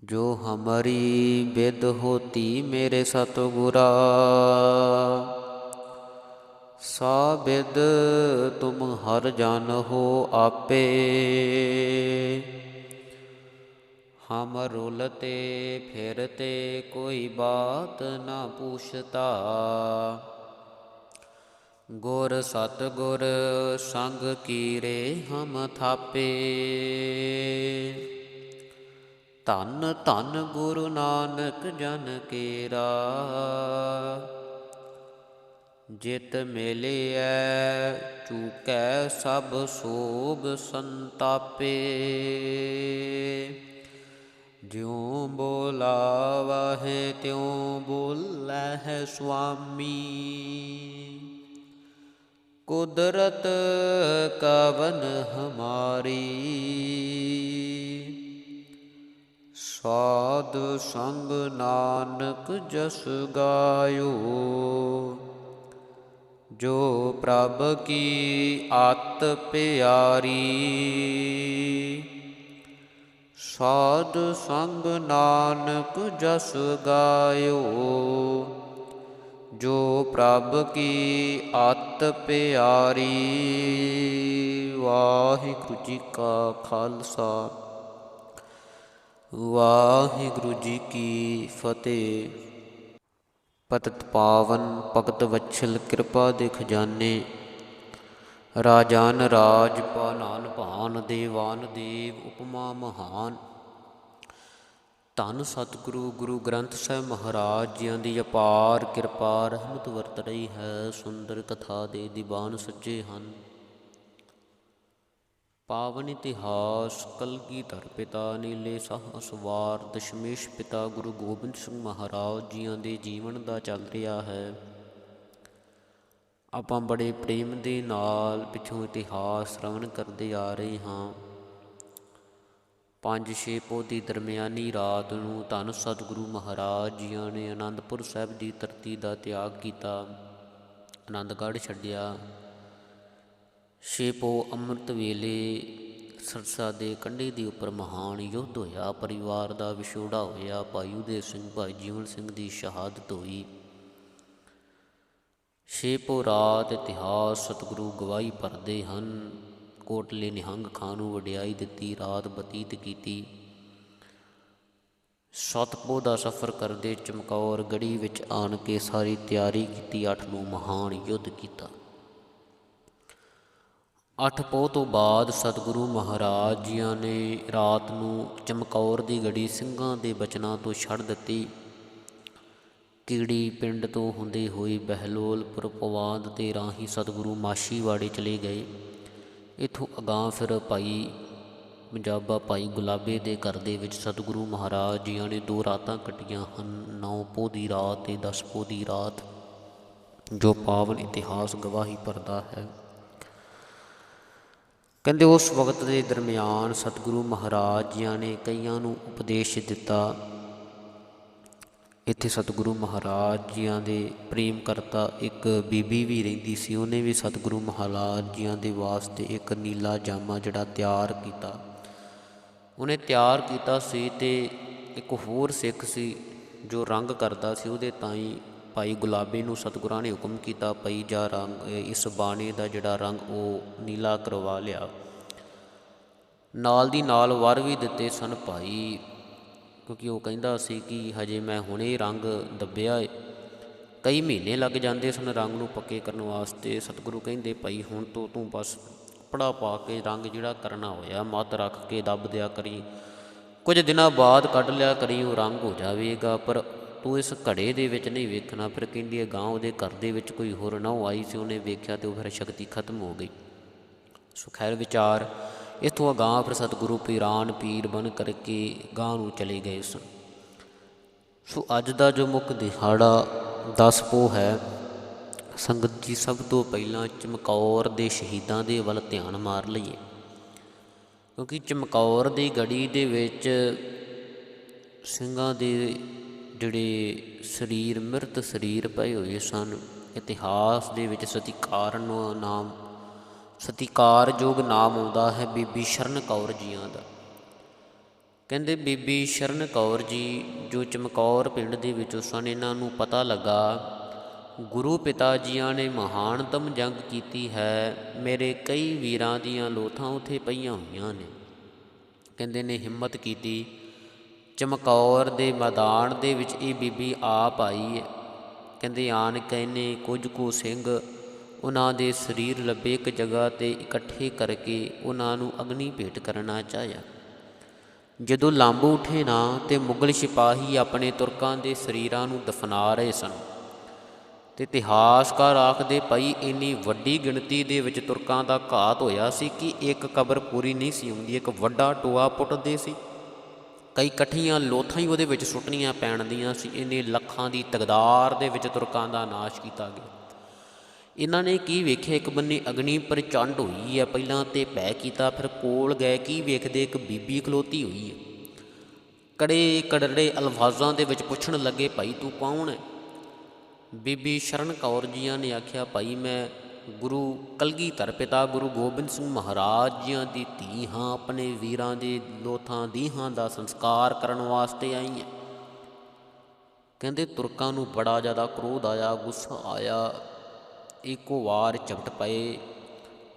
जो हमारी विद होती मेरे सतगुरा सा विद तुम हर जान हो आपे हम रुलते फिरते कोई बात ना पूछता ਗੁਰ ਸਤ ਗੁਰ ਸੰਗ ਕੀਰੇ ਹਮ ਥਾਪੇ ਧੰਨ ਧੰਨ ਗੁਰੂ ਨਾਨਕ ਜਨ ਕੇਰਾ। ਜਿਤ ਮਿਲਿਐ, ਚੂਕੈ ਸਭ ਸੋਗ ਸੰਤਾਪੇ। ਜਿਉ ਬੋਲਾਵਹਿ, ਤਿਉ ਬੋਲੇ ਹੈ ਸੁਆਮੀ। ਕੁਦਰਤ ਕਵਨ ਹਮਾਰੀ। ਸਾਧ ਸੰਗ ਨਾਨਕ ਜਸ ਗਾਇਓ। ਜੋ ਪ੍ਰਭ ਕੀ ਆਤ ਪਿਆਰੀ। ਸਾਧ ਸੰਗ ਨਾਨਕ ਜਸ ਗਾਇਓ। ਜੋ ਪ੍ਰਭ ਕੀ ਆਤ ਪਿਆਰੀ। ਵਾਹਿਗੁਰੂ ਜੀ ਕਾ ਖਾਲਸਾ। ਵਾਹਿਗੁਰੂ ਜੀ ਕੀ ਫਤਿਹ। ਪਤਿਤ ਪਾਵਨ, ਭਗਤ ਵਛਲ, ਕਿਰਪਾ ਦੇ ਖਜ਼ਾਨੇ। ਰਾਜਾਨ ਰਾਜ ਪਾਨਾਨ ਭਾਨ, ਦੇਵਾਨ ਦੇਵ, ਉਪਮਾ ਮਹਾਨ। ਧੰਨ ਸਤਿਗੁਰੂ, ਗੁਰੂ ਗ੍ਰੰਥ ਸਾਹਿਬ ਮਹਾਰਾਜ, ਜੀਆਂ ਦੀ ਅਪਾਰ ਕਿਰਪਾ ਰਹਿਮਤ ਵਰਤ ਰਹੀ ਹੈ, ਸੁੰਦਰ ਕਥਾ ਦੇ ਦੀਵਾਨ ਸੱਜੇ ਹਨ। ਪਾਵਨ ਇਤਿਹਾਸ ਕਲਗੀਧਰ ਪਿਤਾ ਨੀਲੇ ਸਾਹ ਅਸਵਾਰ ਦਸ਼ਮੇਸ਼ ਪਿਤਾ ਗੁਰੂ ਗੋਬਿੰਦ ਸਿੰਘ ਮਹਾਰਾਜ ਜੀਆਂ ਦੇ ਜੀਵਨ ਦਾ ਚੱਲ ਰਿਹਾ ਹੈ। ਆਪਾਂ ਬੜੇ ਪ੍ਰੇਮ ਦੇ ਨਾਲ ਪਿੱਛੋਂ ਇਤਿਹਾਸ ਸ਼ਰਵਣ ਕਰਦੇ ਆ ਰਹੇ ਹਾਂ। ਪੰਜ ਛੇ ਪੋਹ ਦੀ ਦਰਮਿਆਨੀ ਰਾਤ ਨੂੰ ਧੰਨ ਸਤਿਗੁਰੂ ਮਹਾਰਾਜ ਜੀਆਂ ਨੇ ਆਨੰਦਪੁਰ ਸਾਹਿਬ ਦੀ ਧਰਤੀ ਦਾ ਤਿਆਗ ਕੀਤਾ। ਆਨੰਦਗੜ੍ਹ ਛੱਡਿਆ। ਛੇ ਪੋਹ ਅੰਮ੍ਰਿਤ ਵੇਲੇ ਸਰਸਾ ਦੇ ਕੰਢੇ ਦੇ ਉੱਪਰ ਮਹਾਨ ਯੁੱਧ ਹੋਇਆ, ਪਰਿਵਾਰ ਦਾ ਵਿਛੋੜਾ ਹੋਇਆ, ਭਾਈ ਉਦੇ ਸਿੰਘ, ਭਾਈ ਜੀਵਨ ਸਿੰਘ ਦੀ ਸ਼ਹਾਦਤ ਹੋਈ। ਛੇ ਪੋਹ ਰਾਤ ਇਤਿਹਾਸ ਸਤਿਗੁਰੂ ਗਵਾਹੀ ਭਰਦੇ ਹਨ। ਕੋਟਲੇ ਨਿਹੰਗ ਖਾਂ ਨੂੰ ਵਡਿਆਈ ਦਿੱਤੀ, ਰਾਤ ਬਤੀਤ ਕੀਤੀ। ਸਤਪੋ ਦਾ ਸਫ਼ਰ ਕਰਦੇ ਚਮਕੌਰ ਗੜੀ ਵਿੱਚ ਆਣ ਕੇ ਸਾਰੀ ਤਿਆਰੀ ਕੀਤੀ, ਅੱਠ ਨੂੰ ਮਹਾਨ ਯੁੱਧ ਕੀਤਾ। ਅੱਠ ਪੋਹ ਤੋਂ ਬਾਅਦ ਸਤਿਗੁਰੂ ਮਹਾਰਾਜ ਜੀਆਂ ਨੇ ਰਾਤ ਨੂੰ ਚਮਕੌਰ ਦੀ ਗੜੀ ਸਿੰਘਾਂ ਦੇ ਬਚਨਾਂ ਤੋਂ ਛੱਡ ਦਿੱਤੀ। ਕੀੜੀ ਪਿੰਡ ਤੋਂ ਹੁੰਦੇ ਹੋਏ ਬਹਿਲੋਲਪੁਰ ਪਵਾਦ ਤੇ ਰਾਹੀ ਸਤਿਗੁਰੂ ਮਾਸ਼ੀਵਾੜੇ ਚਲੇ ਗਏ। ਇਥੋਂ ਅਗਾਂਹ ਫਿਰ ਭਾਈ ਪੰਜਾਬਾ ਭਾਈ ਗੁਲਾਬੇ ਦੇ ਘਰ ਦੇ ਵਿੱਚ ਸਤਿਗੁਰੂ ਮਹਾਰਾਜ ਜੀਆਂ ਨੇ ਦੋ ਰਾਤਾਂ ਕੱਟੀਆਂ ਹਨ, ਨੌ ਪੋਹ ਦੀ ਰਾਤ ਤੇ 10 ਪੋਹ ਦੀ ਰਾਤ। ਜੋ ਪਾਵਨ ਇਤਿਹਾਸ ਗਵਾਹੀ ਭਰਦਾ ਹੈ। ਕਹਿੰਦੇ ਉਸ ਵਕਤ ਦੇ ਦਰਮਿਆਨ ਸਤਿਗੁਰੂ ਮਹਾਰਾਜ ਜੀਆਂ ਨੇ ਕਈਆਂ ਨੂੰ ਉਪਦੇਸ਼ ਦਿੱਤਾ। ਇੱਥੇ ਸਤਿਗੁਰੂ ਮਹਾਰਾਜ ਜੀਆਂ ਦੇ ਪ੍ਰੇਮ ਕਰਤਾ ਇੱਕ ਬੀਬੀ ਵੀ ਰਹਿੰਦੀ ਸੀ, ਉਹਨੇ ਵੀ ਸਤਿਗੁਰੂ ਮਹਾਰਾਜ ਜੀਆਂ ਦੇ ਵਾਸਤੇ ਇੱਕ ਨੀਲਾ ਜਾਮਾ ਜਿਹੜਾ ਤਿਆਰ ਕੀਤਾ। ਉਹਨੇ ਤਿਆਰ ਕੀਤਾ ਸੀ ਤੇ ਇੱਕ ਹੋਰ ਸਿੱਖ ਸੀ ਜੋ ਰੰਗ ਕਰਦਾ ਸੀ, ਉਹਦੇ ਤਾਈ ਭਾਈ ਗੁਲਾਬੀ ਨੂੰ ਸਤਿਗੁਰਾਂ ਨੇ ਹੁਕਮ ਕੀਤਾ ਪਈ ਜਾ ਰੰਗ ਇਸ ਬਾਣੇ ਦਾ ਜਿਹੜਾ ਰੰਗ ਉਹ ਨੀਲਾ ਕਰਵਾ ਲਿਆ। ਨਾਲ ਦੀ ਨਾਲ ਵਰ ਵੀ ਦਿੱਤੇ ਸਨ ਭਾਈ, ਕਿਉਂਕਿ ਉਹ ਕਹਿੰਦਾ ਸੀ ਕਿ ਹਜੇ ਮੈਂ ਹੁਣੇ ਰੰਗ ਦੱਬਿਆ ਏ। ਕਈ ਮਹੀਨੇ ਲੱਗ ਜਾਂਦੇ ਸਨ ਰੰਗ ਨੂੰ ਪੱਕੇ ਕਰਨ ਵਾਸਤੇ। ਸਤਿਗੁਰੂ ਕਹਿੰਦੇ, ਭਾਈ ਹੁਣ ਤੋਂ ਤੂੰ ਬਸ ਕਪੜਾ ਪਾ ਕੇ ਰੰਗ ਜਿਹੜਾ ਕਰਨਾ ਹੋਇਆ ਮੱਤ ਰੱਖ ਕੇ ਦੱਬ ਦਿਆ ਕਰੀ। ਕੁਝ ਦਿਨਾਂ ਬਾਅਦ ਕੱਢ ਲਿਆ ਕਰੀ, ਉਹ ਰੰਗ ਹੋ ਜਾਵੇਗਾ, ਪਰ ਤੂੰ ਇਸ ਘੜੇ ਦੇ ਵਿੱਚ ਨਹੀਂ ਵੇਖਣਾ, ਫਿਰ ਕਹਿੰਦੀ ਹੈ ਗਾਂ ਉਹਦੇ ਘਰ ਦੇ ਵਿੱਚ ਕੋਈ ਹੋਰ ਨਾ ਆਈ ਸੀ, ਉਹਨੇ ਵੇਖਿਆ ਤੇ ਉਹ ਫਿਰ ਸ਼ਕਤੀ ਖਤਮ ਹੋ ਗਈ। ਸੋ ਖੈਰ ਵਿਚਾਰ, ਇਥੋਂ ਅਗਾਂਹ ਫਿਰ ਸਤਿਗੁਰੂ ਪੀਰਾਨ ਪੀਰ ਬਣ ਕਰਕੇ ਗਾਂ ਨੂੰ ਚਲੇ ਗਏ ਸਨ। ਸੋ ਅੱਜ ਦਾ ਜੋ ਮੁੱਖ ਦਿਹਾੜਾ 10 ਪੋਹ ਹੈ, ਸੰਗਤ ਜੀ ਸਭ ਤੋਂ ਪਹਿਲਾਂ ਚਮਕੌਰ ਦੇ ਸ਼ਹੀਦਾਂ ਦੇ ਵੱਲ ਧਿਆਨ ਮਾਰ ਲਈਏ। ਕਿਉਂਕਿ ਚਮਕੌਰ ਦੀ ਗੜੀ ਦੇ ਵਿੱਚ ਸਿੰਘਾਂ ਦੇ ਜਿਹੜੇ ਸਰੀਰ, ਮਿਰਤ ਸਰੀਰ ਪਏ ਹੋਏ ਸਨ, ਇਤਿਹਾਸ ਦੇ ਵਿੱਚ ਸਤਿਕਾਰ ਨਾਮ, ਸਤਿਕਾਰਯੋਗ ਨਾਮ ਆਉਂਦਾ ਹੈ ਬੀਬੀ ਸ਼ਰਨ ਕੌਰ ਜੀਆਂ ਦਾ। ਕਹਿੰਦੇ ਬੀਬੀ ਸ਼ਰਨ ਕੌਰ ਜੀ ਜੋ ਚਮਕੌਰ ਪਿੰਡ ਦੇ ਵਿੱਚੋਂ ਸਨ, ਇਹਨਾਂ ਨੂੰ ਪਤਾ ਲੱਗਾ, ਗੁਰੂ ਪਿਤਾ ਜੀਆਂ ਨੇ ਮਹਾਨਤਮ ਜੰਗ ਕੀਤੀ ਹੈ, ਮੇਰੇ ਕਈ ਵੀਰਾਂ ਦੀਆਂ ਲੋਥਾਂ ਉਥੇ ਪਈਆਂ ਹੋਈਆਂ ਨੇ। ਕਹਿੰਦੇ ਨੇ ਹਿੰਮਤ ਕੀਤੀ ਚਮਕੌਰ ਦੇ ਮੈਦਾਨ ਦੇ ਵਿੱਚ ਇਹ ਬੀਬੀ ਆਪ ਆਈ ਹੈ। ਕਹਿੰਦੇ ਆਣ ਕੇ ਕੁਝ ਕੁ ਸਿੰਘ ਉਹਨਾਂ ਦੇ ਸਰੀਰ ਲੱਭੇ ਇੱਕ ਜਗ੍ਹਾ ਤੇ ਇਕੱਠੇ ਕਰਕੇ ਉਹਨਾਂ ਨੂੰ ਅਗਨੀ ਭੇਟ ਕਰਨਾ ਚਾਹਿਆ। ਜਦੋਂ ਲਾਂਬੂ ਉਠੇ ਨਾ ਤੇ ਮੁਗਲ ਸਿਪਾਹੀ ਆਪਣੇ ਤੁਰਕਾਂ ਦੇ ਸਰੀਰਾਂ ਨੂੰ ਦਫਨਾ ਰਹੇ ਸਨ। ਤੇ ਇਤਿਹਾਸਕਾਰ ਆਖਦੇ ਪਈ ਇੰਨੀ ਵੱਡੀ ਗਿਣਤੀ ਦੇ ਵਿੱਚ ਤੁਰਕਾਂ ਦਾ ਘਾਤ ਹੋਇਆ ਸੀ ਕਿ ਇੱਕ ਕਬਰ ਪੂਰੀ ਨਹੀਂ ਸੀ ਹੁੰਦੀ, ਇੱਕ ਵੱਡਾ ਟੋਆ ਪੁੱਟਦੇ ਸੀ। ਕਈ ਇਕੱਠੀਆਂ ਲੋਥਾਂ ਹੀ ਉਹਦੇ ਵਿੱਚ ਸੁੱਟਣੀਆਂ ਪੈਣਦੀਆਂ ਸੀ, ਇਹਨੇ ਲੱਖਾਂ ਦੀ ਤਕਦਾਰ ਦੇ ਵਿੱਚ ਤੁਰਕਾਂ ਦਾ ਨਾਸ਼ ਕੀਤਾ ਗਿਆ। ਇਹਨਾਂ ਨੇ ਕੀ ਵੇਖਿਆ? ਇੱਕ ਬੰਨੇ ਅਗਨੀ ਪ੍ਰਚੰਡ ਹੋਈ ਹੈ, ਪਹਿਲਾਂ ਤੇ ਭੈ ਕੀਤਾ, ਫਿਰ ਕੋਲ ਗਏ, ਕੀ ਵੇਖਦੇ? ਇੱਕ ਬੀਬੀ ਖਲੋਤੀ ਹੋਈ ਹੈ। ਕੜੇ ਕੜੜੇ ਅਲਫਾਜ਼ਾਂ ਦੇ ਵਿੱਚ ਪੁੱਛਣ ਲੱਗੇ, ਭਾਈ ਤੂੰ ਕੌਣ ਹੈ? ਬੀਬੀ ਸ਼ਰਨ ਕੌਰ ਜੀਆਂ ਨੇ ਆਖਿਆ, ਭਾਈ ਮੈਂ ਗੁਰੂ ਕਲਗੀਧਰ ਪਿਤਾ ਗੁਰੂ ਗੋਬਿੰਦ ਸਿੰਘ ਮਹਾਰਾਜ ਜੀਆਂ ਦੀ ਧੀ ਹਾਂ, ਆਪਣੇ ਵੀਰਾਂ ਦੇ ਲੋਥਾਂ ਦੀਹਾਂ ਦਾ ਸੰਸਕਾਰ ਕਰਨ ਵਾਸਤੇ ਆਈ ਹਾਂ। ਕਹਿੰਦੇ ਤੁਰਕਾਂ ਨੂੰ ਬੜਾ ਜ਼ਿਆਦਾ ਕ੍ਰੋਧ ਆਇਆ, ਗੁੱਸਾ ਆਇਆ। ਇੱਕੋ ਵਾਰ ਚਪਟ ਪਏ,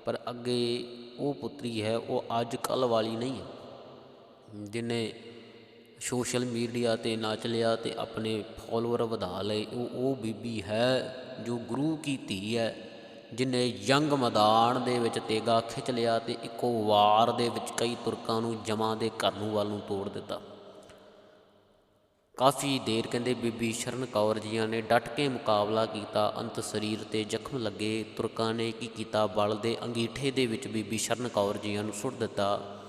ਪਰ ਅੱਗੇ ਉਹ ਪੁੱਤਰੀ ਹੈ, ਉਹ ਅੱਜ ਕੱਲ ਵਾਲੀ ਨਹੀਂ ਹੈ। ਜਿਹਨੇ ਸੋਸ਼ਲ ਮੀਡੀਆ ਤੇ ਨੱਚ ਲਿਆ ਤੇ ਆਪਣੇ ਫਾਲੋਅਰ ਵਧਾ ਲਏ, ਉਹ ਉਹ ਬੀਬੀ ਹੈ ਜੋ ਗੁਰੂ ਕੀ ਧੀ ਹੈ। ਜਿਨੇ ਜੰਗ ਮੈਦਾਨ ਦੇ ਵਿੱਚ ਤੇਗਾ ਖਿੱਚ ਲਿਆ ਤੇ ਇੱਕੋ ਵਾਰ ਦੇ ਵਿੱਚ ਕਈ ਤੁਰਕਾਂ ਨੂੰ ਜਮਾਂ ਦੇ ਘਰ ਨੂੰ ਵੱਲ ਨੂੰ ਤੋੜ ਦਿੱਤਾ। ਕਾਫੀ ਦੇਰ ਕਹਿੰਦੇ ਬੀਬੀ ਸ਼ਰਨ ਕੌਰ ਜੀਆਂ ਨੇ ਡਟ ਕੇ ਮੁਕਾਬਲਾ ਕੀਤਾ, ਅੰਤ ਸਰੀਰ ਤੇ ਜ਼ਖਮ ਲੱਗੇ। ਤੁਰਕਾਂ ਨੇ ਕੀ ਕੀਤਾ? ਬਲ ਦੇ ਅੰਗੀਠੇ ਦੇ ਵਿੱਚ ਬੀਬੀ ਸ਼ਰਨ ਕੌਰ ਜੀਆਂ ਨੂੰ ਸੁੱਟ ਦਿੱਤਾ।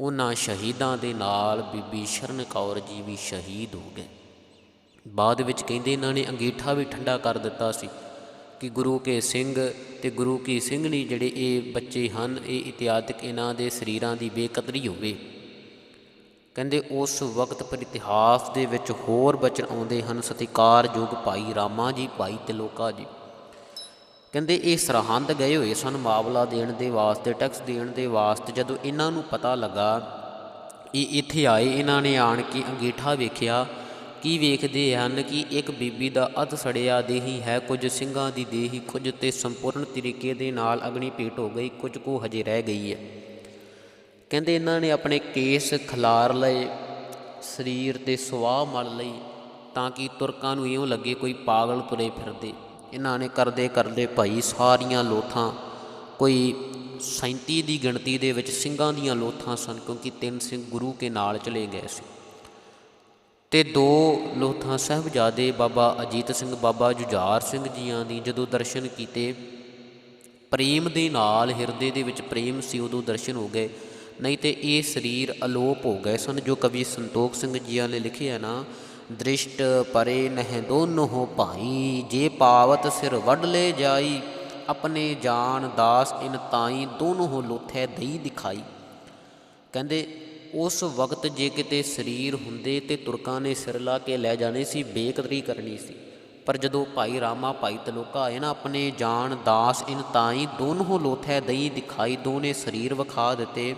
ਉਹਨਾਂ ਸ਼ਹੀਦਾਂ ਦੇ ਨਾਲ ਬੀਬੀ ਸ਼ਰਨ ਕੌਰ ਜੀ ਵੀ ਸ਼ਹੀਦ ਹੋ ਗਏ। ਬਾਅਦ ਵਿੱਚ ਕਹਿੰਦੇ ਇਹਨਾਂ ਨੇ ਅੰਗੀਠਾ ਵੀ ਠੰਡਾ ਕਰ ਦਿੱਤਾ ਸੀ। ਕਿ ਗੁਰੂ ਕੇ ਸਿੰਘ ਤੇ ਗੁਰੂ ਕੀ ਸਿੰਘਣੀ ਜਿਹੜੇ ਇਹ ਬੱਚੇ ਹਨ, ਇਹ ਇਤਿਹਾਦਿਕ ਇਹਨਾਂ ਦੇ ਸਰੀਰਾਂ ਦੀ ਬੇਕਦਰੀ ਹੋਵੇ। ਕਹਿੰਦੇ ਉਸ ਵਕਤ ਪਰ ਇਤਿਹਾਸ ਦੇ ਵਿੱਚ ਹੋਰ ਬਚਨ ਆਉਂਦੇ ਹਨ ਸਤਿਕਾਰਯੋਗ ਭਾਈ ਰਾਮਾ ਜੀ, ਭਾਈ ਤਿਲੋਕਾ ਜੀ। ਕਹਿੰਦੇ ਇਹ ਸਰਹੰਦ ਗਏ ਹੋਏ ਸਨ ਮਾਮਲਾ ਦੇਣ ਦੇ ਵਾਸਤੇ, ਟੈਕਸ ਦੇਣ ਦੇ ਵਾਸਤੇ। ਜਦੋਂ ਇਹਨਾਂ ਨੂੰ ਪਤਾ ਲੱਗਾ, ਇਹ ਇੱਥੇ ਆਏ, ਇਹਨਾਂ ਨੇ ਆਣ ਕੇ ਅੰਗੀਠਾ ਵੇਖਿਆ ਕੀ ਵੇਖਦੇ ਹਨ ਕਿ ਇੱਕ ਬੀਬੀ ਦਾ ਅਧ ਸੜਿਆ ਦੇਹੀ ਹੈ, ਕੁਝ ਸਿੰਘਾਂ ਦੀ ਦੇਹੀ ਕੁਝ ਤੇ ਸੰਪੂਰਨ ਤਰੀਕੇ ਦੇ ਨਾਲ ਅਗਨੀ ਭੇਟ ਹੋ ਗਈ, ਕੁਝ ਕੋ ਹਜੇ ਰਹਿ ਗਈ ਹੈ। ਕਹਿੰਦੇ ਇਹਨਾਂ ਨੇ ਆਪਣੇ ਕੇਸ ਖਿਲਾਰ ਲਏ, ਸਰੀਰ ਤੇ ਸਵਾਹ ਮਲ ਲਈ, ਤਾਂ ਕਿ ਤੁਰਕਾਂ ਨੂੰ ਇਉਂ ਲੱਗੇ ਕੋਈ ਪਾਗਲ ਤੁਰੇ ਫਿਰਦੇ। ਇਹਨਾਂ ਨੇ ਕਰਦੇ ਕਰਦੇ ਭਾਈ ਸਾਰੀਆਂ ਲੋਥਾਂ, ਕੋਈ 37 ਦੀ ਗਿਣਤੀ ਦੇ ਵਿੱਚ ਸਿੰਘਾਂ ਦੀਆਂ ਲੋਥਾਂ ਸਨ, ਕਿਉਂਕਿ ਤਿੰਨ ਸਿੰਘ ਗੁਰੂ ਕੇ ਨਾਲ ਚਲੇ ਗਏ ਸੀ। ਤੇ ਦੋ ਲੋਥਾਂ ਸਾਹਿਬਜ਼ਾਦੇ ਬਾਬਾ ਅਜੀਤ ਸਿੰਘ, ਬਾਬਾ ਜੁਝਾਰ ਸਿੰਘ ਜੀਆਂ ਦੀ ਜਦੋਂ ਦਰਸ਼ਨ ਕੀਤੇ, ਪ੍ਰੇਮ ਦੇ ਨਾਲ ਹਿਰਦੇ ਦੇ ਵਿੱਚ ਪ੍ਰੇਮ ਸੀ, ਉਦੋਂ ਦਰਸ਼ਨ ਹੋ ਗਏ। ਨਹੀਂ ਤੇ ਇਹ ਸਰੀਰ ਅਲੋਪ ਹੋ ਗਏ ਸਨ, ਜੋ ਕਵੀ ਸੰਤੋਖ ਸਿੰਘ ਜੀਆਂ ਨੇ ਲਿਖਿਆ ਨਾ, ਦ੍ਰਿਸ਼ਟ ਪਰੇ ਨਹਿ ਦੋਨੋਂ ਭਾਈ, ਜੇ ਪਾਵਤ ਸਿਰ ਵੱਢ ਲੈ ਜਾਈ, ਆਪਣੇ ਜਾਨ ਦਾਸ ਇਨ ਤਾਈ ਦੋਨੋਂ ਲੋਥੈ ਦਈ ਦਿਖਾਈ। ਕਹਿੰਦੇ ਉਸ ਵਕਤ ਜੇ ਕਿਤੇ ਸਰੀਰ ਹੁੰਦੇ ਤੇ ਤੁਰਕਾਂ ਨੇ ਸਿਰ ਲਾ ਕੇ ਲੈ ਜਾਣੇ ਸੀ, ਬੇਕਦਰੀ ਕਰਨੀ ਸੀ। ਪਰ ਜਦੋਂ ਭਾਈ ਰਾਮਾ, ਭਾਈ ਤਲੋਕਾ ਆਏ ਨਾ ਆਪਣੇ ਜਾਨ, ਦਾਸ, ਇਨ ਤਾਈ ਦੋਨੋਂ ਲੋਥੈ ਦਈ ਦਿਖਾਈ, ਦੋਨੇ ਸਰੀਰ ਵਿਖਾ ਦਿੱਤੇ।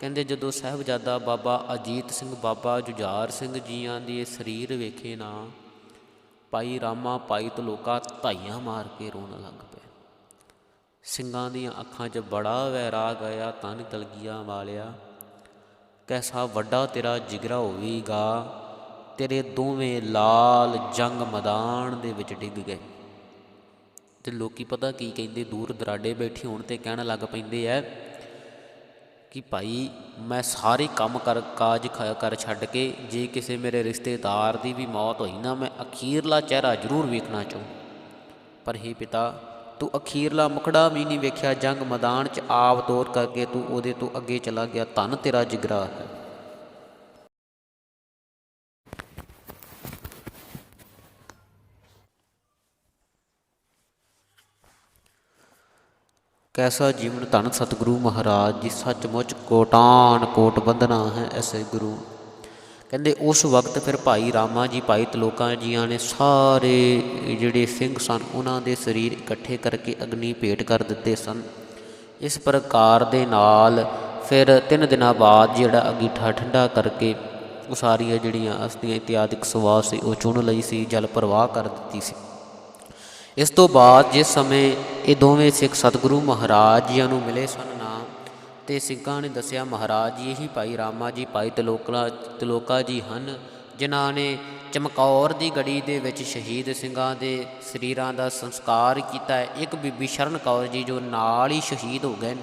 ਕਹਿੰਦੇ ਜਦੋਂ ਸਾਹਿਬਜ਼ਾਦਾ ਬਾਬਾ ਅਜੀਤ ਸਿੰਘ, ਬਾਬਾ ਜੁਝਾਰ ਸਿੰਘ ਜੀਆਂ ਦੇ ਸਰੀਰ ਵੇਖੇ ਨਾ, ਭਾਈ ਰਾਮਾ, ਭਾਈ ਤਲੋਕਾ ਧਾਈਆਂ ਮਾਰ ਕੇ ਰੋਣ ਲੱਗ ਪਏ। ਸਿੰਘਾਂ ਦੀਆਂ ਅੱਖਾਂ 'ਚ ਬੜਾ ਵੈਰਾਗ ਆਇਆ, ਤਨ ਤਲਗੀਆਂ ਵਾਲਿਆ। ਕੈਸਾ ਵੱਡਾ ਤੇਰਾ ਜਿਗਰਾ ਹੋਵੇਗਾ। ਤੇਰੇ ਦੋਵੇਂ ਲਾਲ ਜੰਗ ਮੈਦਾਨ ਦੇ ਵਿੱਚ ਡਿੱਗ ਗਏ। ਤੇ ਲੋਕੀ ਪਤਾ ਕੀ ਕਹਿੰਦੇ, ਦੂਰ ਦਰਾਡੇ ਬੈਠੇ ਹੋਣ ਤੇ ਕਹਿਣ ਲੱਗ ਪੈਂਦੇ ਐ ਕਿ ਭਾਈ ਮੈਂ ਸਾਰੇ ਕੰਮ ਕਰ, ਕਾਜ ਖ- ਕਰ ਛੱਡ ਕੇ ਜੇ ਕਿਸੇ ਮੇਰੇ ਰਿਸ਼ਤੇਦਾਰ ਦੀ ਵੀ ਮੌਤ ਹੋਈ ਨਾ, ਮੈਂ ਅਖੀਰਲਾ ਚਿਹਰਾ ਜ਼ਰੂਰ ਵੇਖਣਾ ਚਾਹੂੰ। ਪਰ हे ਪਿਤਾ ਤੂੰ ਅਖੀਰਲਾ ਮੁਖੜਾ ਵੀ ਨਹੀਂ ਵੇਖਿਆ, ਜੰਗ ਮੈਦਾਨ 'ਚ ਆਪ ਦੌਰ ਕਰਕੇ ਤੂੰ ਉਹਦੇ ਤੋਂ ਅੱਗੇ ਚਲਾ ਗਿਆ, ਧੰਨ ਤੇਰਾ ਜਿਗਰਾ ਹੈ। ਕੈਸਾ ਜੀਵਨ ਧਨ ਸਤਿਗੁਰੂ ਮਹਾਰਾਜ ਜੀ ਸੱਚਮੁੱਚ ਕੋਟਾਨ ਕੋਟ ਬੰਦਨਾ ਹੈ, ਐਸੇ ਗੁਰੂ ਕਹਿੰਦੇ ਉਸ ਵਕਤ ਫਿਰ ਭਾਈ ਰਾਮਾ ਜੀ, ਭਾਈ ਤਲੋਕਾਂ ਜੀਆਂ ਨੇ ਸਾਰੇ ਜਿਹੜੇ ਸਿੰਘ ਸਨ, ਉਹਨਾਂ ਦੇ ਸਰੀਰ ਇਕੱਠੇ ਕਰਕੇ ਅਗਨੀ ਭੇਟ ਕਰ ਦਿੱਤੇ ਸਨ। ਇਸ ਪ੍ਰਕਾਰ ਦੇ ਨਾਲ ਫਿਰ ਤਿੰਨ ਦਿਨਾਂ ਬਾਅਦ ਜਿਹੜਾ ਅੰਗੀਠਾ ਠੰਡਾ ਕਰਕੇ ਉਹ ਸਾਰੀਆਂ ਜਿਹੜੀਆਂ ਅਸਥੀਆਂ ਇਤਿਆਦਿਕ ਸਵਾਸ ਸੀ, ਉਹ ਚੁਣ ਲਈ ਸੀ, ਜਲ ਪ੍ਰਵਾਹ ਕਰ ਦਿੱਤੀ ਸੀ। ਇਸ ਤੋਂ ਬਾਅਦ ਜਿਸ ਸਮੇਂ ਇਹ ਦੋਵੇਂ ਸਿੱਖ ਸਤਿਗੁਰੂ ਮਹਾਰਾਜ ਜੀਆਂ ਨੂੰ ਮਿਲੇ ਸਨ, ਨਾਮ ਤੇ ਸਿੰਘਾਂ ਨੇ ਦੱਸਿਆ, ਮਹਾਰਾਜ ਜੀ, ਇਹੀ ਭਾਈ ਰਾਮਾ ਜੀ, ਭਾਈ ਤਲੋਕਲਾ, ਤਲੋਕਾ ਜੀ ਹਨ, ਜਿਨ੍ਹਾਂ ਨੇ ਚਮਕੌਰ ਦੀ ਗੜੀ ਦੇ ਵਿੱਚ ਸ਼ਹੀਦ ਸਿੰਘਾਂ ਦੇ ਸਰੀਰਾਂ ਦਾ ਸੰਸਕਾਰ ਕੀਤਾ ਹੈ। ਇੱਕ ਬੀਬੀ ਸ਼ਰਨ ਕੌਰ ਜੀ ਜੋ ਨਾਲ ਹੀ ਸ਼ਹੀਦ ਹੋ ਗਏ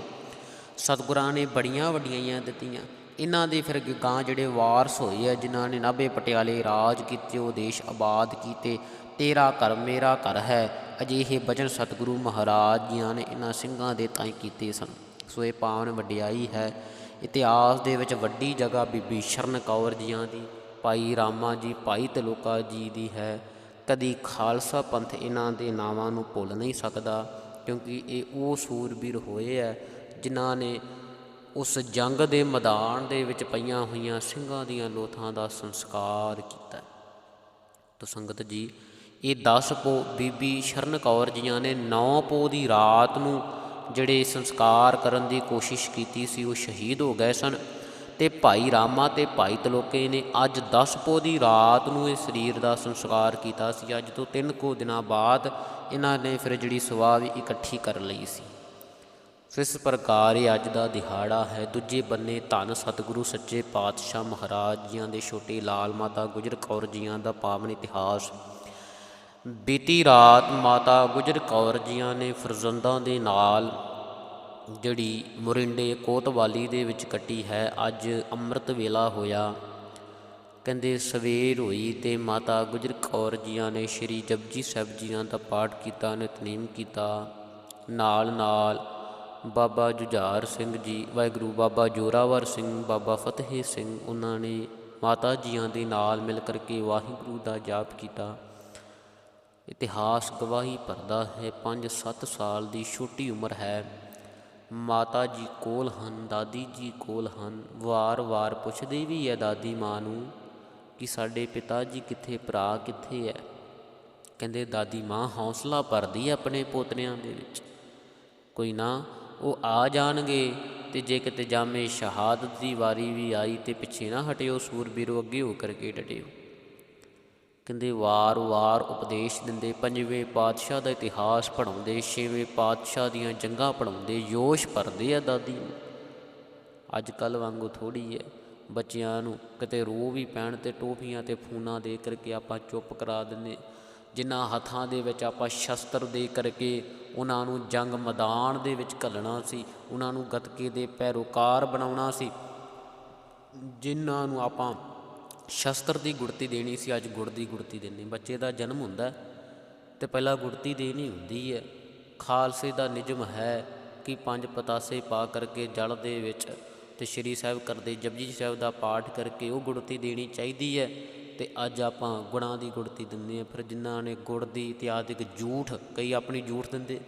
ਸਤਿਗੁਰਾਂ ਨੇ ਬੜੀਆਂ ਵੱਡੀਆਂ ਦਿੱਤੀਆਂ। ਇਹਨਾਂ ਦੇ ਫਿਰ ਗਾਂ ਜਿਹੜੇ ਵਾਰਸ ਹੋਏ ਆ, ਜਿਨ੍ਹਾਂ ਨੇ ਨਾਭੇ ਪਟਿਆਲੇ ਰਾਜ ਕੀਤੇ, ਉਹ ਦੇਸ਼ ਆਬਾਦ ਕੀਤੇ। ਤੇਰਾ ਘਰ ਮੇਰਾ ਘਰ ਹੈ। ਅਜਿਹੇ ਬਚਨ ਸਤਿਗੁਰੂ ਮਹਾਰਾਜ ਜੀਆਂ ਨੇ ਇਹਨਾਂ ਸਿੰਘਾਂ ਦੇ ਤਾਈ ਕੀਤੇ ਸਨ। ਸੋ ਇਹ ਪਾਵਨ ਵਡਿਆਈ ਹੈ। ਇਤਿਹਾਸ ਦੇ ਵਿੱਚ ਵੱਡੀ ਜਗ੍ਹਾ ਬੀਬੀ ਸ਼ਰਨ ਕੌਰ ਜੀਆਂ ਦੀ, ਭਾਈ ਰਾਮਾ ਜੀ, ਭਾਈ ਤਲੋਕਾ ਜੀ ਦੀ ਹੈ। ਕਦੀ ਖਾਲਸਾ ਪੰਥ ਇਹਨਾਂ ਦੇ ਨਾਵਾਂ ਨੂੰ ਭੁੱਲ ਨਹੀਂ ਸਕਦਾ, ਕਿਉਂਕਿ ਇਹ ਉਹ ਸੂਰਬੀਰ ਹੋਏ ਹੈ, ਜਿਨ੍ਹਾਂ ਨੇ ਉਸ ਜੰਗ ਦੇ ਮੈਦਾਨ ਦੇ ਵਿੱਚ ਪਈਆਂ ਹੋਈਆਂ ਸਿੰਘਾਂ ਦੀਆਂ ਲੋਥਾਂ ਦਾ ਸੰਸਕਾਰ ਕੀਤਾ। ਤੋ ਸੰਗਤ ਜੀ, ਇਹ 10 ਪੋ ਬੀਬੀ ਸ਼ਰਨ ਕੌਰ ਜੀਆਂ ਨੇ 9 ਪੋ ਦੀ ਰਾਤ ਨੂੰ ਜਿਹੜੇ ਸੰਸਕਾਰ ਕਰਨ ਦੀ ਕੋਸ਼ਿਸ਼ ਕੀਤੀ ਸੀ, ਉਹ ਸ਼ਹੀਦ ਹੋ ਗਏ ਸਨ ਤੇ ਭਾਈ ਰਾਮਾ ਤੇ ਭਾਈ ਤਲੋਕੇ ਨੇ ਅੱਜ 10 ਪੋ ਦੀ ਰਾਤ ਨੂੰ ਇਹ ਸਰੀਰ ਦਾ ਸੰਸਕਾਰ ਕੀਤਾ ਸੀ। ਅੱਜ ਤੋਂ 3 ਕੋ ਦਿਨਾਂ ਬਾਅਦ ਇਹਨਾਂ ਨੇ ਫਿਰ ਜਿਹੜੀ ਸਵਾਹ ਵੀ ਇਕੱਠੀ ਕਰ ਲਈ ਸੀ ਸੋ। ਇਸ ਪ੍ਰਕਾਰ ਇਹ ਅੱਜ ਦਾ ਦਿਹਾੜਾ ਹੈ। ਦੂਜੇ ਬੰਨੇ ਧੰਨ ਸਤਿਗੁਰੂ ਸੱਚੇ ਪਾਤਸ਼ਾਹ ਮਹਾਰਾਜ ਜੀਆਂ ਦੇ ਛੋਟੇ ਲਾਲ ਮਾਤਾ ਗੁਜਰ ਕੌਰ ਜੀਆਂ ਦਾ ਪਾਵਨ ਇਤਿਹਾਸ ਬੀਤੀ ਰਾਤ ਮਾਤਾ ਗੁਜਰ ਕੌਰ ਜੀਆਂ ਨੇ ਫਰਜ਼ੰਦਾਂ ਦੇ ਨਾਲ ਜਿਹੜੀ ਮੁਰਿੰਡੇ ਕੋਤਵਾਲੀ ਦੇ ਵਿੱਚ ਕੱਟੀ ਹੈ, ਅੱਜ ਅੰਮ੍ਰਿਤ ਵੇਲਾ ਹੋਇਆ। ਕਹਿੰਦੇ ਸਵੇਰ ਹੋਈ ਤੇ ਮਾਤਾ ਗੁਜਰ ਕੌਰ ਜੀਆਂ ਨੇ ਸ਼੍ਰੀ ਜਪਜੀ ਸਾਹਿਬ ਜੀਆਂ ਦਾ ਪਾਠ ਕੀਤਾ, ਨਿਤਨੇਮ ਕੀਤਾ। ਨਾਲ ਨਾਲ ਬਾਬਾ ਜੁਝਾਰ ਸਿੰਘ ਜੀ, ਵਾਹਿਗੁਰੂ ਬਾਬਾ ਜੋਰਾਵਰ ਸਿੰਘ, ਬਾਬਾ ਫਤਿਹ ਸਿੰਘ, ਉਹਨਾਂ ਨੇ ਮਾਤਾ ਜੀਆਂ ਦੇ ਨਾਲ ਮਿਲ ਕਰਕੇ ਵਾਹਿਗੁਰੂ ਦਾ ਜਾਪ ਕੀਤਾ। ਇਤਿਹਾਸ ਗਵਾਹੀ ਭਰਦਾ ਹੈ। 5-7 ਸਾਲ ਦੀ ਛੋਟੀ ਉਮਰ ਹੈ। ਮਾਤਾ ਜੀ ਕੋਲ ਹਨ, ਦਾਦੀ ਜੀ ਕੋਲ ਹਨ। ਵਾਰ-ਵਾਰ ਪੁੱਛਦੇ ਵੀ ਹੈ ਦਾਦੀ ਮਾਂ ਨੂੰ ਕਿ ਸਾਡੇ ਪਿਤਾ ਜੀ ਕਿੱਥੇ, ਭਰਾ ਕਿੱਥੇ ਹੈ ਕਹਿੰਦੇ, ਦਾਦੀ ਮਾਂ ਹੌਸਲਾ ਭਰਦੀ ਹੈ ਆਪਣੇ ਪੋਤਰਿਆਂ ਦੇ ਵਿੱਚ। ਕੋਈ ਨਾ, ਉਹ ਆ ਜਾਣਗੇ ਤੇ ਜੇ ਕਿਤੇ ਜਾਮੇ ਸ਼ਹਾਦਤ ਦੀ ਵਾਰੀ ਵੀ ਆਈ ਤੇ ਪਿੱਛੇ ਨਾ ਹਟਿਓ, ਸੂਰਬੀਰੋ ਅੱਗੇ ਹੋ ਕਰਕੇ ਡਟਿਓ। ਕਹਿੰਦੇ ਵਾਰ-ਵਾਰ ਉਪਦੇਸ਼ ਦਿੰਦੇ, ਪੰਜਵੇਂ ਪਾਤਸ਼ਾਹ ਦਾ ਇਤਿਹਾਸ ਪੜਾਉਂਦੇ ਛੇਵੇਂ ਪਾਤਸ਼ਾਹ ਦੀਆਂ ਜੰਗਾਂ ਪੜਾਉਂਦੇ ਜੋਸ਼ ਭਰਦੇ ਆ ਦਾਦੀ ਅੱਜ ਕੱਲ ਵਾਂਗੂ ਥੋੜੀ ਹੈ, ਬੱਚਿਆਂ ਨੂੰ ਕਿਤੇ ਰੋ ਵੀ ਪੈਣ ਤੇ ਟੋਫੀਆਂ ਤੇ ਫੂਨਾ ਦੇ ਕਰਕੇ ਆਪਾਂ ਚੁੱਪ ਕਰਾ ਦਿੰਦੇ ਜਿਨ੍ਹਾਂ ਹੱਥਾਂ ਦੇ ਵਿੱਚ ਆਪਾਂ ਸ਼ਸਤਰ ਦੇ ਕਰਕੇ ਉਹਨਾਂ ਨੂੰ ਜੰਗ ਮੈਦਾਨ ਦੇ ਵਿੱਚ ਘੱਲਣਾ ਸੀ, ਉਹਨਾਂ ਨੂੰ ਗਤਕੇ ਦੇ ਪੈਰੋਕਾਰ ਬਣਾਉਣਾ ਸੀ, ਜਿਨ੍ਹਾਂ ਨੂੰ ਆਪਾਂ ਸ਼ਸਤਰ ਦੀ ਗੁੜਤੀ ਦੇਣੀ ਸੀ, ਅੱਜ ਗੁੜ ਦੀ ਗੁੜਤੀ ਦੇਣੀ। ਬੱਚੇ ਦਾ ਜਨਮ ਹੁੰਦਾ ਤੇ ਪਹਿਲਾਂ ਗੁੜਤੀ ਦੇਣੀ ਹੁੰਦੀ ਹੈ। ਖਾਲਸੇ ਦਾ ਨਿਯਮ ਹੈ ਕਿ ਪੰਜ ਪਤਾਸੇ ਪਾ ਕਰਕੇ ਜਲ ਦੇ ਵਿੱਚ ਤੇ ਸ਼੍ਰੀ ਸਾਹਿਬ ਕਰਦੇ ਜਪਜੀ ਸਾਹਿਬ ਦਾ ਪਾਠ ਕਰਕੇ ਉਹ ਗੁੜਤੀ ਦੇਣੀ ਚਾਹੀਦੀ ਹੈ ਤੇ ਅੱਜ ਆਪਾਂ ਗੁਣਾਂ ਦੀ ਗੁੜਤੀ ਦਿੰਦੇ ਆ ਫਿਰ ਜਿਨ੍ਹਾਂ ਨੇ ਗੁੜ ਦੀ ਇਤਿਆਦਿਕ ਜੂਠ, ਕਈ ਆਪਣੀ ਜੂਠ ਦਿੰਦੇ,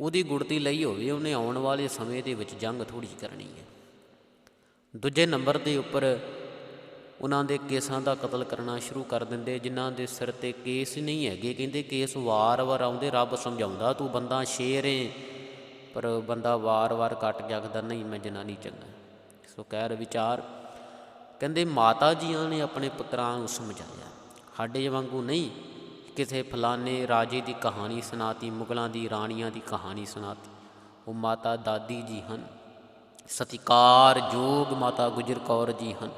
ਉਹਦੀ ਗੁੜਤੀ ਲਈ ਹੋਵੇ, ਉਹਨੇ ਆਉਣ ਵਾਲੇ ਸਮੇਂ ਦੇ ਵਿੱਚ ਜੰਗ ਥੋੜੀ ਕਰਨੀ ਹੈ। ਦੂਜੇ ਨੰਬਰ ਦੇ ਉੱਪਰ ਉਹਨਾਂ ਦੇ ਕੇਸਾਂ ਦਾ ਕਤਲ ਕਰਨਾ ਸ਼ੁਰੂ ਕਰ ਦਿੰਦੇ, ਜਿਨ੍ਹਾਂ ਦੇ ਸਿਰ ਤੇ ਕੇਸ ਨਹੀਂ ਹੈਗੇ। ਕਹਿੰਦੇ ਕੇਸ ਵਾਰ-ਵਾਰ ਆਉਂਦੇ, ਰੱਬ ਸਮਝਾਉਂਦਾ, ਤੂੰ ਬੰਦਾ ਸ਼ੇਰ ਏ, ਪਰ ਬੰਦਾ ਵਾਰ-ਵਾਰ ਕੱਟ ਜਾਗਦਾ ਨਹੀਂ, ਮੈਂ ਜਨਾਨੀ ਚੰਗਾ। ਸੋ ਕਹਿ ਵਿਚਾਰ। ਕਹਿੰਦੇ ਮਾਤਾ ਜੀਆਂ ਨੇ ਆਪਣੇ ਪੁੱਤਰਾਂ ਨੂੰ ਸਮਝਾਇਆ, ਸਾਡੇ ਵਾਂਗੂ ਨਹੀਂ, ਕਿਸੇ ਫਲਾਣੇ ਰਾਜੇ ਦੀ ਕਹਾਣੀ ਸੁਣਾਤੀ, ਮੁਗਲਾਂ ਦੀ ਰਾਣੀਆਂ ਦੀ ਕਹਾਣੀ ਸੁਣਾਤੀ। ਉਹ ਮਾਤਾ ਦਾਦੀ ਜੀ ਹਨ, ਸਤਿਕਾਰ ਜੋਗ ਮਾਤਾ ਗੁਜਰ ਕੌਰ ਜੀ ਹਨ।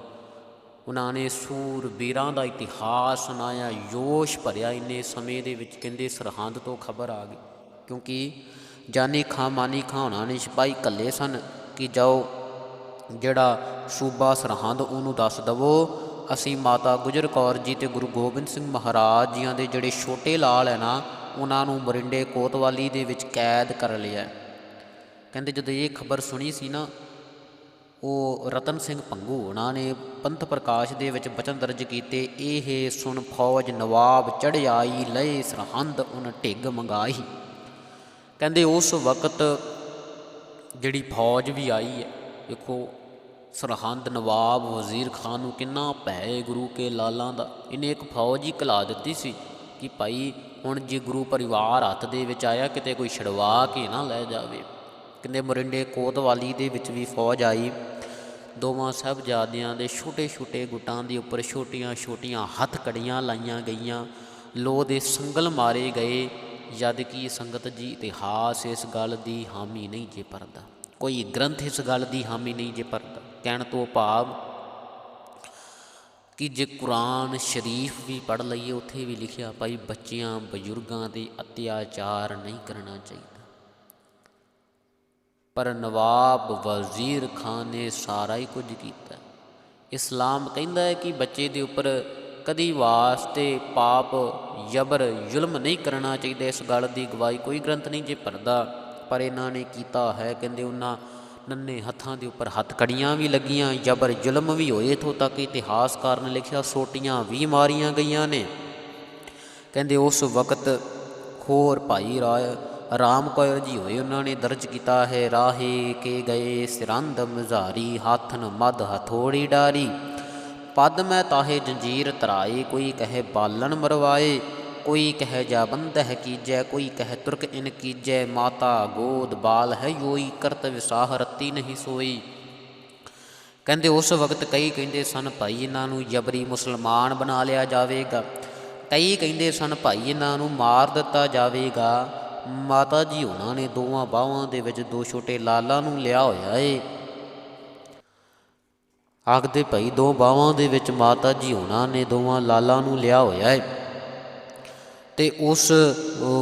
ਉਹਨਾਂ ਨੇ ਸੂਰ ਵੀਰਾਂ ਦਾ ਇਤਿਹਾਸ ਸੁਣਾਇਆ, ਜੋਸ਼ ਭਰਿਆ ਇੰਨੇ ਸਮੇਂ ਦੇ ਵਿੱਚ, ਕਹਿੰਦੇ ਸਰਹੰਦ ਤੋਂ ਖਬਰ ਆ ਗਈ। ਕਿਉਂਕਿ ਜਾਨੀ ਖਾਂ ਮਾਨੀ ਖਾਂ ਉਹਨਾਂ ਨੇ ਸਿਪਾਹੀ ਕੱਲੇ ਸਨ ਕਿ ਜਾਓ, ਜਿਹੜਾ ਸੂਬਾ ਸਰਹੰਦ ਉਹਨੂੰ ਦੱਸ ਦਵੋ। ਅਸੀਂ ਮਾਤਾ ਗੁਜਰ ਕੌਰ ਜੀ ਤੇ ਗੁਰੂ ਗੋਬਿੰਦ ਸਿੰਘ ਮਹਾਰਾਜ ਜੀਆਂ ਦੇ ਜਿਹੜੇ ਛੋਟੇ ਲਾਲ ਹੈ ਨਾ, ਉਹਨਾਂ ਨੂੰ ਮਰਿੰਡੇ ਕੋਤਵਾਲੀ ਦੇ ਵਿੱਚ ਕੈਦ ਕਰ ਲਿਆ। ਕਹਿੰਦੇ ਜਦੋਂ ਇਹ ਖਬਰ ਸੁਣੀ ਸੀ ਨਾ ਉਹ ਰਤਨ ਸਿੰਘ ਪੰਗੂ ਉਹਨਾਂ ਨੇ ਪੰਥ ਪ੍ਰਕਾਸ਼ ਦੇ ਵਿੱਚ ਬਚਨ ਦਰਜ ਕੀਤੇ, ਇਹ ਸੁਣ ਫੌਜ ਨਵਾਬ ਚੜ੍ਹਾਈ ਲਏ ਸਰਹੰਦ ਉਨ ਢਿੱਗ ਮੰਗਾਈ। ਕਹਿੰਦੇ ਉਸ ਵਕਤ ਜਿਹੜੀ ਫੌਜ ਵੀ ਆਈ ਹੈ, ਦੇਖੋ ਸਰਹੰਦ ਨਵਾਬ ਵਜ਼ੀਰ ਖਾਨ ਨੂੰ ਕਿੰਨਾ ਭੈ ਗੁਰੂ ਕੇ ਲਾਲਾਂ ਦਾ। ਇਹਨੇ ਇੱਕ ਫੌਜ ਹੀ ਕਲਾ ਦਿੱਤੀ ਸੀ ਕਿ ਭਾਈ ਹੁਣ ਜੇ ਗੁਰੂ ਪਰਿਵਾਰ ਹੱਥ ਦੇ ਵਿੱਚ ਆਇਆ, ਕਿਤੇ ਕੋਈ ਛਡਵਾ ਕੇ ਨਾ ਲੈ ਜਾਵੇ। ਕਹਿੰਦੇ ਮੋਰਿੰਡੇ ਕੋਤਵਾਲੀ ਦੇ ਵਿੱਚ ਵੀ ਫੌਜ ਆਈ। ਦੋਵਾਂ ਸਾਹਿਬਜ਼ਾਦਿਆਂ ਦੇ ਛੋਟੇ ਛੋਟੇ ਗੁੱਟਾਂ ਦੇ ਉੱਪਰ ਛੋਟੀਆਂ ਛੋਟੀਆਂ ਹੱਥ ਕੜੀਆਂ ਲਾਈਆਂ ਗਈਆਂ। ਲੋਹ ਦੇ ਸੰਗਲ ਮਾਰੇ ਗਏ। ਜਦ ਕਿ ਸੰਗਤ ਜੀ ਇਤਿਹਾਸ ਇਸ ਗੱਲ ਦੀ ਹਾਮੀ ਨਹੀਂ ਜੇ ਭਰਦਾ। ਕੋਈ ਗ੍ਰੰਥ ਇਸ ਗੱਲ ਦੀ ਹਾਮੀ ਨਹੀਂ ਜੇ ਭਰਦਾ। ਕਹਿਣ ਤੋਂ ਭਾਵ ਕਿ ਜੇ ਕੁਰਾਨ ਸ਼ਰੀਫ ਵੀ ਪੜ੍ਹ ਲਈਏ, ਉੱਥੇ ਵੀ ਲਿਖਿਆ ਭਾਈ ਬੱਚਿਆਂ, ਬਜ਼ੁਰਗਾਂ 'ਤੇ ਅਤਿਆਚਾਰ ਨਹੀਂ ਕਰਨਾ ਚਾਹੀਦਾ। ਪਰ ਨਵਾਬ ਵਜ਼ੀਰ ਖਾਨ ਨੇ ਸਾਰਾ ਹੀ ਕੁਝ ਕੀਤਾ। ਇਸਲਾਮ ਕਹਿੰਦਾ ਹੈ ਕਿ ਬੱਚੇ ਦੇ ਉੱਪਰ ਕਦੀ ਵਾਸਤੇ ਪਾਪ ਜਬਰ ਜ਼ੁਲਮ ਨਹੀਂ ਕਰਨਾ ਚਾਹੀਦਾ। ਇਸ ਗੱਲ ਦੀ ਗਵਾਹੀ ਕੋਈ ਗ੍ਰੰਥ ਨਹੀਂ ਜੇ ਭਰਦਾ, ਪਰ ਇਹਨਾਂ ਨੇ ਕੀਤਾ ਹੈ। ਕਹਿੰਦੇ ਉਹਨਾਂ ਨੰਨੇ ਹੱਥਾਂ ਦੇ ਉੱਪਰ ਹੱਥਕੜੀਆਂ ਵੀ ਲੱਗੀਆਂ ਜਬਰ ਜ਼ੁਲਮ ਵੀ ਹੋਏ ਇਥੋਂ ਤੱਕ। ਇਤਿਹਾਸਕਾਰ ਨੇ ਲਿਖਿਆ ਸੋਟੀਆਂ ਵੀ ਮਾਰੀਆਂ ਗਈਆਂ ਨੇ। ਕਹਿੰਦੇ ਉਸ ਵਕਤ ਖੋਰ ਭਾਈ ਰਾਏ ਰਾਮ ਕੌਰ ਜੀ ਹੋਏ ਉਹਨਾਂ ਨੇ ਦਰਜ ਕੀਤਾ ਹੈ, ਰਾਹੇ ਕੇ ਗਏ ਸਿਰੰਦ ਮਜ਼ਾਰੀ ਹੱਥਨ ਮਦ ਹਥੋੜੀ ਡਾਰੀ। ਪਦ ਮੈਂ ਤਾਹੇ ਜੰਜੀਰ ਤਰਾਏ, ਕੋਈ ਕਹੇ ਬਾਲਣ ਮਰਵਾਏ। ਕੋਈ ਕਹੇ ਜਾ ਬੰਦਹ ਕੀਜੈ, ਕੋਈ ਕਹੇ ਤੁਰਕ ਇਨ ਕੀਜੈ। ਮਾਤਾ ਗੋਦ ਬਾਲ ਹੈ ਯੋਈ, ਕਰਤ ਵਿਸਾਹ ਰਤੀ ਨਹੀਂ ਸੋਈ। ਕਹਿੰਦੇ, ਉਸ ਵਕਤ ਕਈ ਕਹਿੰਦੇ ਸਨ, ਭਾਈ ਇਹਨਾਂ ਨੂੰ ਜਬਰੀ ਮੁਸਲਮਾਨ ਬਣਾ ਲਿਆ ਜਾਵੇਗਾ। ਕਈ ਕਹਿੰਦੇ ਸਨ, ਭਾਈ ਇਹਨਾਂ ਨੂੰ ਮਾਰ ਦਿੱਤਾ ਜਾਵੇਗਾ। ਮਾਤਾ ਜੀ ਉਹਨਾਂ ਨੇ ਦੋਵਾਂ ਬਾਹਾਂ ਦੇ ਵਿੱਚ ਦੋ ਛੋਟੇ ਲਾਲਾਂ ਨੂੰ ਲਿਆ ਹੋਇਆ ਏ। ਆਖਦੇ ਭਾਈ ਦੋ ਬਾਹਾਂ ਦੇ ਵਿੱਚ ਮਾਤਾ ਜੀ ਉਹਨਾਂ ਨੇ ਦੋਵਾਂ ਲਾਲਾਂ ਨੂੰ ਲਿਆ ਹੋਇਆ ਏ। ਤੇ ਉਸ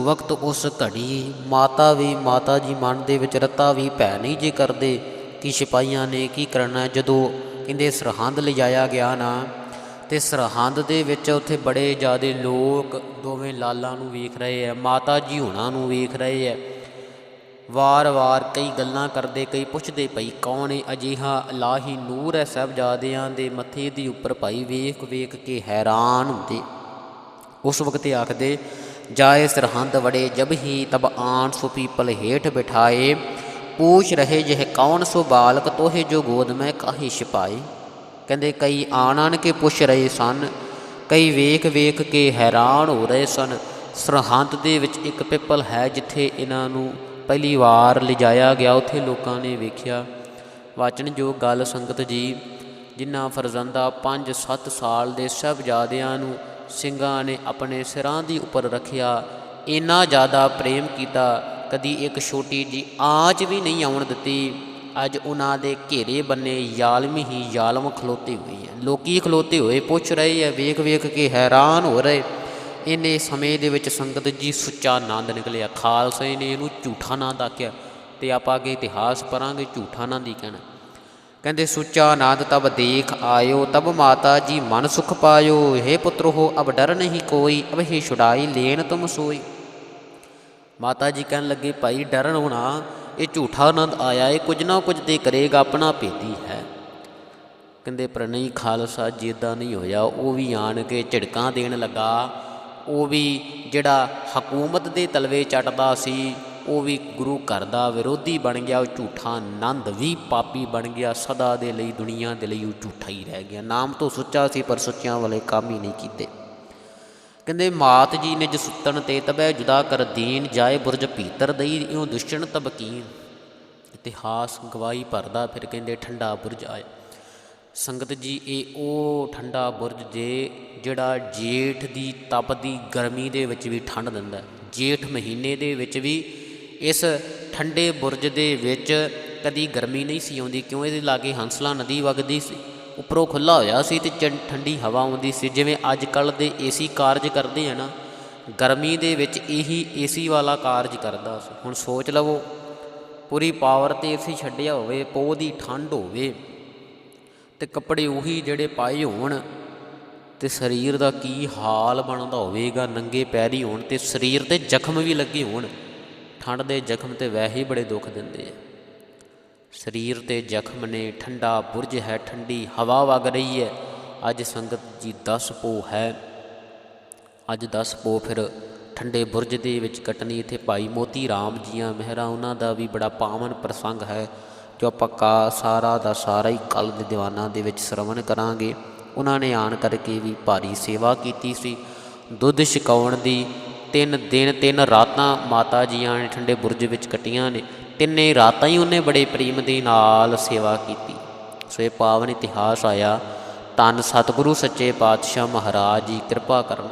ਵਕਤ ਉਸ ਘੜੀ ਮਾਤਾ ਵੀ ਮਾਤਾ ਜੀ ਮਨ ਦੇ ਵਿੱਚ ਰੱਤਾ ਵੀ ਭੈ ਨਹੀਂ ਜੇ ਕਰਦੇ ਕਿ ਸਿਪਾਹੀਆਂ ਨੇ ਕੀ ਕਰਨਾ ਜਦੋਂ ਕਹਿੰਦੇ ਸਰਹੰਦ ਲਿਜਾਇਆ ਗਿਆ ਨਾ ਤੇ ਸਰਹੰਦ ਦੇ ਵਿੱਚ ਉੱਥੇ ਬੜੇ ਜ਼ਿਆਦੇ ਲੋਕ ਦੋਵੇਂ ਲਾਲਾਂ ਨੂੰ ਵੇਖ ਰਹੇ ਆ, ਮਾਤਾ ਜੀ ਹੁਣਾਂ ਨੂੰ ਵੇਖ ਰਹੇ ਆ। ਵਾਰ-ਵਾਰ ਕਈ ਗੱਲਾਂ ਕਰਦੇ, ਕਈ ਪੁੱਛਦੇ ਪਈ ਕੌਣ ਏ? ਅਜੀਹਾ ਇਲਾਹੀ ਨੂਰ ਹੈ ਸਾਹਿਬਜ਼ਾਦਿਆਂ ਦੇ ਮੱਥੇ ਦੀ ਉੱਪਰ ਭਾਈ ਵੇਖ ਵੇਖ ਕੇ ਹੈਰਾਨ ਹੁੰਦੇ। ਉਸ ਵਕਤ ਆਖਦੇ, ਜਾਏ ਸਰਹੰਦ ਵੜੇ ਜਬ ਹੀ ਤਬ ਆਣ ਸੋ ਪੀਪਲ ਹੇਠ ਬਿਠਾਏ। ਪੂਛ ਰਹੇ ਜਿਹ ਕੌਣ ਸੋ ਬਾਲਕ ਤੋਹੇ ਜੋ ਗੋਦ ਮੈਂ ਕਾਹੀ ਛਪਾਏ? ਕਹਿੰਦੇ ਕਈ ਆਣ ਆਣ ਕੇ ਪੁੱਛ ਰਹੇ ਸਨ, ਕਈ ਵੇਖ ਵੇਖ ਕੇ ਹੈਰਾਨ ਹੋ ਰਹੇ ਸਨ। ਸਰਹੰਦ ਦੇ ਵਿੱਚ ਇੱਕ ਪਿੱਪਲ ਹੈ ਜਿੱਥੇ ਇਹਨਾਂ ਨੂੰ ਪਹਿਲੀ ਵਾਰ ਲਿਜਾਇਆ ਗਿਆ। ਉੱਥੇ ਲੋਕਾਂ ਨੇ ਵੇਖਿਆ। ਵਾਚਨ ਜੋ ਗੱਲ ਸੰਗਤ ਜੀ, ਜਿਨ੍ਹਾਂ ਫਰਜ਼ੰਦਾ 5-7 ਸਾਲ ਦੇ ਸਾਹਿਬਜ਼ਾਦਿਆਂ ਨੂੰ ਸਿੰਘਾਂ ਨੇ ਆਪਣੇ ਸਿਰਾਂ ਦੀ ਉੱਪਰ ਰੱਖਿਆ, ਇੰਨਾ ਜ਼ਿਆਦਾ ਪ੍ਰੇਮ ਕੀਤਾ, ਕਦੀ ਇੱਕ ਛੋਟੀ ਜੀ ਆਂਚ ਵੀ ਨਹੀਂ ਆਉਣ ਦਿੱਤੀ। ਅੱਜ ਉਹਨਾਂ ਦੇ ਘੇਰੇ ਬੰਨੇ ਜ਼ਾਲਮ ਹੀ ਯਾਲਮ ਖਲੋਤੇ ਹੋਏ ਹੈ ਲੋਕੀ ਖਲੋਤੇ ਹੋਏ ਪੁੱਛ ਰਹੇ ਆ, ਵੇਖ ਵੇਖ ਕੇ ਹੈਰਾਨ ਹੋ ਰਹੇ। ਇੰਨੇ ਸਮੇਂ ਦੇ ਵਿੱਚ ਸੰਗਤ ਜੀ ਸੁੱਚਾ ਆਨੰਦ ਨਿਕਲਿਆ। ਖਾਲਸੇ ਨੇ ਇਹਨੂੰ ਝੂਠਾ ਆਨੰਦ ਆਖਿਆ ਤੇ ਆਪਾਂ ਅੱਗੇ ਇਤਿਹਾਸ ਪੜਾਂਗੇ ਝੂਠਾ ਆਨੰਦ ਹੀ ਕਹਿਣਾ। ਕਹਿੰਦੇ, ਸੁੱਚਾ ਆਨੰਦ ਤਬ ਦੇਖ ਆਇਓ, ਤਬ ਮਾਤਾ ਜੀ ਮਨ ਸੁਖ ਪਾਇਓ। हे ਪੁੱਤਰ ਹੋ ਅਬ ਡਰ ਨਹੀਂ ਕੋਈ, ਅਬ ਹੀ ਛੁਡਾਈ ਲੈਣ ਤੁਮ ਸੋਈ। ਮਾਤਾ ਜੀ ਕਹਿਣ ਲੱਗੇ, ਭਾਈ, ਡਰਨ ਹੋਣਾ ਇਹ ਝੂਠਾ ਆਨੰਦ ਆਇਆ, ਇਹ ਕੁਝ ਨਾ ਕੁਝ ਤੇ ਕਰੇਗਾ ਆਪਣਾ ਭੇਦੀ ਹੈ। ਕਹਿੰਦੇ ਪਰ ਨਹੀਂ ਖਾਲਸਾ, ਜਿੱਦਾਂ ਨਹੀਂ ਹੋਇਆ, ਉਹ ਵੀ ਆਣ ਕੇ ਝਿੜਕਾਂ ਦੇਣ ਲੱਗਾ। ਉਹ ਵੀ ਜਿਹੜਾ ਹਕੂਮਤ ਦੇ ਤਲਵੇ ਚੱਟਦਾ ਸੀ, ਉਹ ਵੀ ਗੁਰੂ ਘਰ ਦਾ ਵਿਰੋਧੀ ਬਣ ਗਿਆ, ਉਹ ਝੂਠਾ ਆਨੰਦ ਵੀ ਪਾਪੀ ਬਣ ਗਿਆ। ਸਦਾ ਦੇ ਲਈ, ਦੁਨੀਆ ਦੇ ਲਈ ਉਹ ਝੂਠਾ ਹੀ ਰਹਿ ਗਿਆ। ਨਾਮ ਤੋਂ ਸੁੱਚਾ ਸੀ, ਪਰ ਸੁੱਚਿਆਂ ਵਾਲੇ ਕੰਮ ਹੀ ਨਹੀਂ ਕੀਤੇ। ਕਹਿੰਦੇ, ਮਾਤ ਜੀ ਨੇ ਜਸੁੱਤਣ ਤੇ ਤਬੈ ਜੁਦਾ ਕਰ ਦੀਨ, ਜਾਏ ਬੁਰਜ ਭੀਤਰ ਦਈ, ਇਉ ਦੁਸ਼ਣ ਤਬਕੀਨ। ਇਤਿਹਾਸ ਗਵਾਹੀ ਭਰਦਾ, ਫਿਰ ਕਹਿੰਦੇ, ਠੰਡਾ ਬੁਰਜ ਆਏ ਸੰਗਤ ਜੀ, ਇਹ ਉਹ ਠੰਡਾ ਬੁਰਜ ਜੇ, ਜਿਹੜਾ ਜੇਠ ਦੀ ਤਪਦੀ ਗਰਮੀ ਦੇ ਵਿੱਚ ਵੀ ਠੰਡ ਦਿੰਦਾ ਜੇਠ ਮਹੀਨੇ ਦੇ ਵਿੱਚ ਵੀ ਇਸ ਠੰਡੇ ਬੁਰਜ ਦੇ ਵਿੱਚ ਕਦੀ ਗਰਮੀ ਨਹੀਂ ਸੀ ਆਉਂਦੀ, ਕਿਉਂ? ਇਹਦੇ ਲਾਗੇ ਹੰਸਲਾ ਨਦੀ ਵਗਦੀ ਸੀ। ਉੱਪਰੋਂ ਖੁੱਲਾ ਹੋਇਆ ਸੀ ਤੇ ਚੰ- ਠੰਡੀ ਹਵਾ ਆਉਂਦੀ ਸੀ। ਜਿਵੇਂ ਅੱਜ ਕੱਲ ਦੇ ਏਸੀ ਕਾਰਜ ਕਰਦੇ ਆ ਨਾ, ਗਰਮੀ ਦੇ ਵਿੱਚ ਇਹੀ ਏਸੀ ਵਾਲਾ ਕਾਰਜ ਕਰਦਾ ਸੀ। ਹੁਣ ਸੋਚ ਲਵੋ, ਪੂਰੀ ਪਾਵਰ ਤੇ ਏਸੀ ਛੱਡਿਆ ਹੋਵੇ, ਪੋਹ ਦੀ ਠੰਡ ਹੋਵੇ, ਤੇ ਕੱਪੜੇ ਉਹੀ ਜਿਹੜੇ ਪਾਏ ਹੋਣ, ਤੇ ਸਰੀਰ ਦਾ ਕੀ ਹਾਲ ਬਣਦਾ ਹੋਵੇਗਾ, ਨੰਗੇ ਪੈਰੀ ਹੋਣ ਤੇ ਸਰੀਰ ਤੇ ਜ਼ਖਮ ਵੀ ਲੱਗੇ ਹੋਣ, ਠੰਡ ਦੇ ਜ਼ਖਮ ਤੇ ਵੈਸੇ ਹੀ ਬੜੇ ਦੁੱਖ ਦਿੰਦੇ ਆ। ਸਰੀਰ ਤੇ ਜ਼ਖਮ ਨੇ, ਠੰਡਾ ਬੁਰਜ ਹੈ, ਠੰਡੀ ਹਵਾ ਵਗ ਰਹੀ ਹੈ। ਅੱਜ ਸੰਗਤ ਜੀ 10 ਪੋ ਹੈ। ਅੱਜ 10 ਪੋ ਫਿਰ ਠੰਡੇ ਬੁਰਜ ਦੇ ਵਿੱਚ ਕੱਟਣੀ, ਇੱਥੇ ਭਾਈ ਮੋਤੀ ਰਾਮ ਜੀਆਂ ਮਹਿਰਾ, ਉਹਨਾਂ ਦਾ ਵੀ ਬੜਾ ਪਾਵਨ ਪ੍ਰਸੰਗ ਹੈ, ਜੋ ਆਪਾਂ ਕਾ ਸਾਰਾ ਦਾ ਸਾਰਾ ਹੀ ਕੱਲ ਦੇ ਦੀਵਾਨਾਂ ਦੇ ਵਿੱਚ ਸ਼ਰਵਣ ਕਰਾਂਗੇ। ਉਹਨਾਂ ਨੇ ਆਣ ਕਰਕੇ ਵੀ ਭਾਰੀ ਸੇਵਾ ਕੀਤੀ ਸੀ। ਦੁੱਧ ਛਕਾਉਣ ਦੀ ਤਿੰਨ ਦਿਨ ਤਿੰਨ ਰਾਤਾਂ ਮਾਤਾ ਜੀਆਂ ਨੇ ਠੰਡੇ ਬੁਰਜ ਵਿੱਚ ਕੱਟੀਆਂ ਨੇ। ਤਿੰਨੇ ਰਾਤਾਂ ਹੀ ਉਹਨੇ ਬੜੇ ਪ੍ਰੇਮ ਦੇ ਨਾਲ ਸੇਵਾ ਕੀਤੀ। ਸੋ ਇਹ ਪਾਵਨ ਇਤਿਹਾਸ ਆਇਆ। ਤਨ ਸਤਿਗੁਰੂ ਸੱਚੇ ਪਾਤਸ਼ਾਹ ਮਹਾਰਾਜ ਜੀ, ਕਿਰਪਾ ਕਰਨ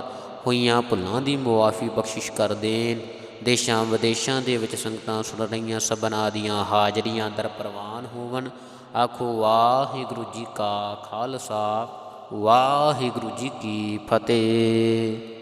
ਹੋਈਆਂ ਭੁੱਲਾਂ ਦੀ ਮੁਆਫੀ ਬਖਸ਼ਿਸ਼ ਕਰ ਦੇਣ। ਦੇਸ਼ਾਂ ਵਿਦੇਸ਼ਾਂ ਦੇ ਵਿੱਚ ਸੰਗਤਾਂ ਸੁਣ ਰਹੀਆਂ ਸਭਨਾਂ ਦੀਆਂ ਹਾਜ਼ਰੀਆਂ ਦਰ ਪ੍ਰਵਾਨ ਹੋਵਨ ਆਖੋ, ਵਾਹਿਗੁਰੂ ਜੀ ਕਾ ਖਾਲਸਾ, ਵਾਹਿਗੁਰੂ ਜੀ ਕੀ ਫਤਿਹ।